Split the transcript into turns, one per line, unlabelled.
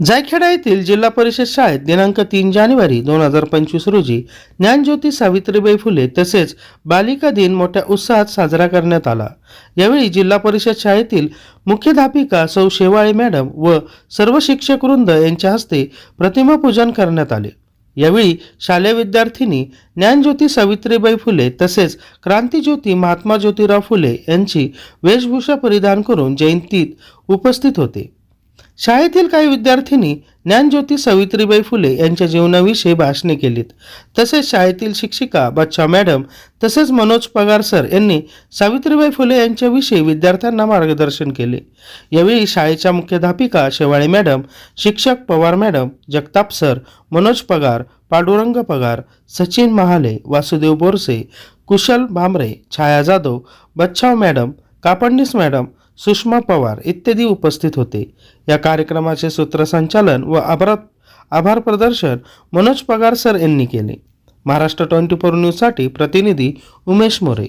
जायखेडा येथील जिल्हा परिषद शाळेत दिनांक तीन जानेवारी दोन हजार पंचवीस रोजी ज्ञानज्योती सावित्रीबाई फुले तसेच बालिका दिन मोठ्या उत्साहात साजरा करण्यात आला. यावेळी जिल्हा परिषद शाळेतील मुख्याध्यापिका सौ शेवाळे मॅडम व सर्व शिक्षक वृंद यांच्या हस्ते प्रतिमा पूजन करण्यात आले. यावेळी शालेय विद्यार्थिनी ज्ञानज्योती सावित्रीबाई फुले तसेच क्रांतीज्योती महात्मा ज्योतिराव फुले यांची वेशभूषा परिधान करून जयंतीत उपस्थित होते. शाळेतील काही विद्यार्थ्यांनी ज्ञानज्योती सावित्रीबाई फुले यांच्या जीवनाविषयी भाषणे केलीत. तसेच शाळेतील शिक्षिका बच्चा मॅडम तसेच मनोज पगार सर यांनी सावित्रीबाई फुले यांच्याविषयी विद्यार्थ्यांना मार्गदर्शन केले. यावेळी शाळेच्या मुख्याध्यापिका शेवाळे मॅडम शिक्षक Pawar madam Jagtap sir Manoj Pagar Pandurang Pagar Sachin Mahale Vasudev Borse Kushal Bhamre Chhaya Jadhav Bachhav madam Kapadnis madam Sushma Pawar इत्यादी उपस्थित होते. या कार्यक्रमाचे सूत्रसंचालन व आभार आभार प्रदर्शन मनोज पगार सर यांनी केले. महाराष्ट्र ट्वेंटी फोर न्यूजसाठी प्रतिनिधी उमेश मोरे.